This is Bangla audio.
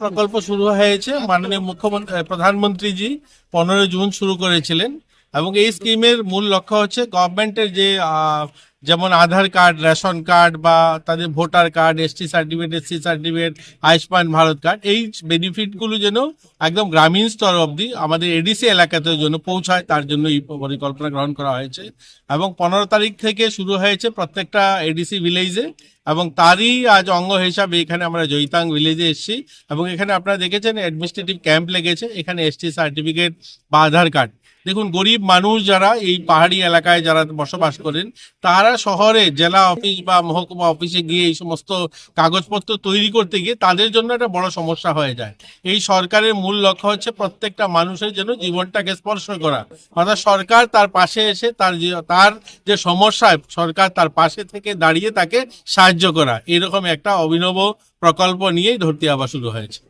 প্রকল্প শুরু হয়েছে। মাননীয় মুখ্যমন্ত্রী প্রধানমন্ত্রীজি পনেরোই জুন শুরু করেছিলেন। এবং এই স্কিমের মূল লক্ষ্য হচ্ছে গভর্নমেন্টের যে যেমন আধার কার্ড, রেশন কার্ড বা তাদের voter card ST certificate SC certificate Ayushman Bharat card, এই বেনিফিটগুলো যেন একদম গ্রামীণ স্তর অবধি আমাদের এডিসি এলাকাতে যেন পৌঁছায়, তার জন্য এই পরিকল্পনা গ্রহণ করা হয়েছে। এবং পনেরো তারিখ থেকে শুরু হয়েছে প্রত্যেকটা এডিসি ভিলেজে এবং তারই আজ অঙ্গ হিসাবে এখানে আমরা জৈতাং ভিলেজে এসেছি এবং এখানে আপনারা দেখেছেন অ্যাডমিনিস্ট্রেটিভ ক্যাম্প লেগেছে, এখানে এসটি সার্টিফিকেট বা আধার কার্ড। দেখুন, গরিব মানুষ যারা এই পাহাড়ি এলাকায় যারা বসবাস করেন, তারা শহরে, জেলা অফিস বা মহকুমা অফিসে গিয়ে এই সমস্ত কাগজপত্র তৈরি করতে গিয়ে তাদের জন্য একটা বড় সমস্যা হয়ে যায়। এই সরকারের মূল লক্ষ্য হচ্ছে প্রত্যেকটা মানুষের জন্য জীবনটাকে স্পর্শ করা। অর্থাৎ সরকার তার পাশে এসে তার তার যে সমস্যায় সরকার তার পাশে থেকে দাঁড়িয়ে তাকে সাহায্য করা। এরকম একটা অভিনব প্রকল্প নিয়েই ধরতি আবার শুরু হয়েছে।